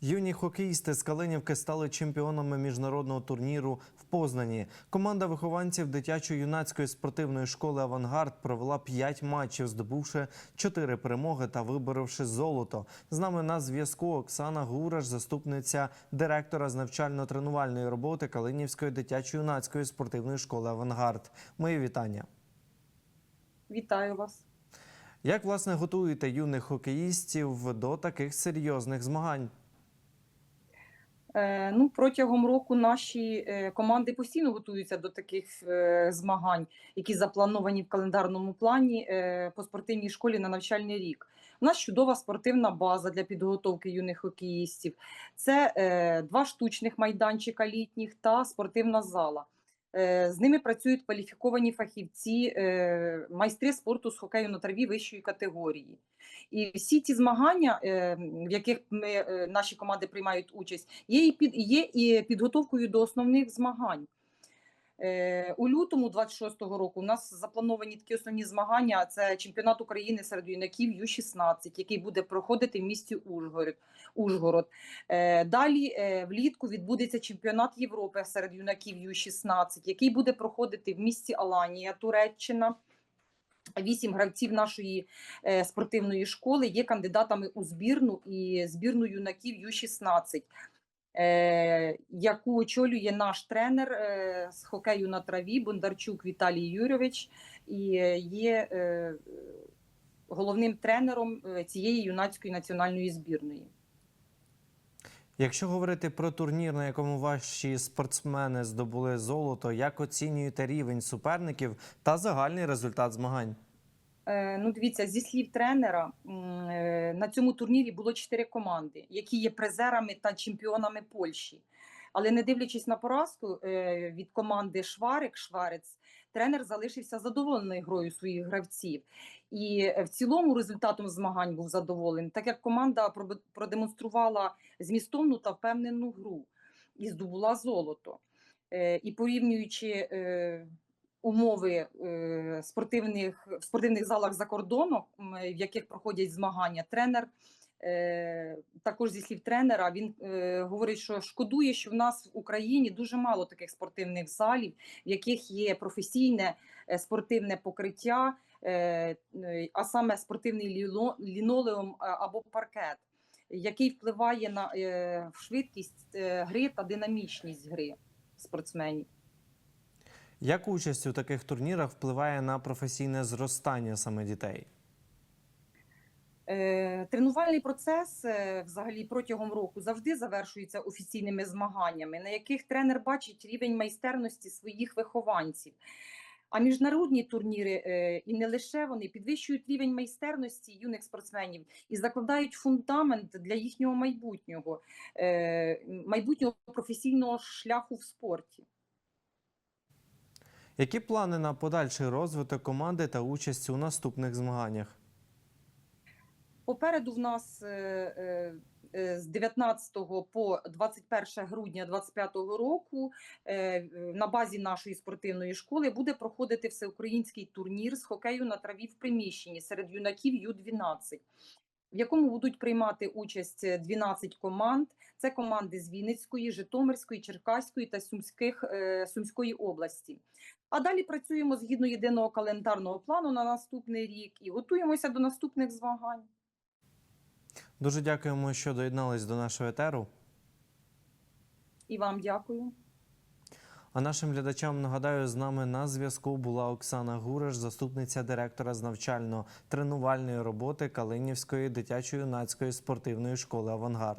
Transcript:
Юні хокеїсти з Калинівки стали чемпіонами міжнародного турніру в Познані. Команда вихованців дитячо-юнацької спортивної школи Авангард провела 5 матчів, здобувши 4 перемоги та виборивши золото. З нами на зв'язку Оксана Гураш, заступниця директора з навчально-тренувальної роботи Калинівської дитячо-юнацької спортивної школи Авангард. Мої вітання. Вітаю вас. Як власне готуєте юних хокеїстів до таких серйозних змагань? Е, ну, протягом року наші е, команди постійно готуються до таких е, змагань, які заплановані в календарному плані по спортивній школі на навчальний рік. У нас чудова спортивна база для підготовки юних хокеїстів. Це два штучних майданчика літніх та спортивна зала. Е, З ними працюють кваліфіковані фахівці, е, майстри спорту з хокею на траві вищої категорії. І всі ті змагання, е, в яких ми, наші команди приймають участь, є і, під, є і підготовкою до основних змагань. Е, У лютому 26-го року у нас заплановані такі основні змагання. Це чемпіонат України серед юнаків Ю-16, який буде проходити в місті Ужгород. Ужгород. Е, Далі е, влітку відбудеться чемпіонат Європи серед юнаків Ю-16, який буде проходити в місті Аланія, Туреччина. Вісім гравців нашої спортивної школи є кандидатами у збірну і збірну юнаків Ю-16, е, яку очолює наш тренер е, з хокею на траві Бондарчук Віталій Юрійович, і е, є е, головним тренером е, цієї юнацької національної збірної. Якщо говорити про турнір, на якому ваші спортсмени здобули золото, як оцінюєте рівень суперників та загальний результат змагань? Е, Ну, дивіться, зі слів тренера, е, на цьому турнірі було чотири команди, які є призерами та чемпіонами Польщі. Але не дивлячись на поразку е, від команди Шварик Шварець, тренер залишився задоволений грою своїх гравців. І в цілому результатом змагань був задоволений, так як команда продемонструвала змістовну та впевнену гру і здобула золото. І порівнюючи умови е, спортивних в спортивних залах за кордоном, в яких проходять змагання, тренер. е, Також зі слів тренера він е, говорить, що шкодує, що в нас в Україні дуже мало таких спортивних залів, в яких є професійне спортивне покриття, а саме спортивний лінолеум або паркет, який впливає на е, швидкість е, гри та динамічність гри спортсменів. Як участь у таких турнірах впливає на професійне зростання саме дітей? Е, Тренувальний процес е, взагалі протягом року завжди завершується офіційними змаганнями, на яких тренер бачить рівень майстерності своїх вихованців. А міжнародні турніри е, і не лише вони підвищують рівень майстерності юних спортсменів і закладають фундамент для їхнього майбутнього, майбутнього професійного шляху в спорті. Які плани на подальший розвиток команди та участь у наступних змаганнях? Попереду в нас е, е, е, з 19 по 21 грудня 2025 року на базі нашої спортивної школи буде проходити всеукраїнський турнір з хокею на траві в приміщенні серед юнаків Ю-12, в якому будуть приймати участь е, 12 команд. Це команди з Вінницької, Житомирської, Черкаської та Сумських, е, Сумської області. А далі працюємо згідно єдиного календарного плану на наступний рік і готуємося до наступних змагань. Дуже дякуємо, що доєднались до нашого етеру. І вам дякую. А нашим глядачам нагадаю, з нами на зв'язку була Оксана Гураш, заступниця директора з навчально-тренувальної роботи Калинівської дитячо-юнацької спортивної школи Авангард.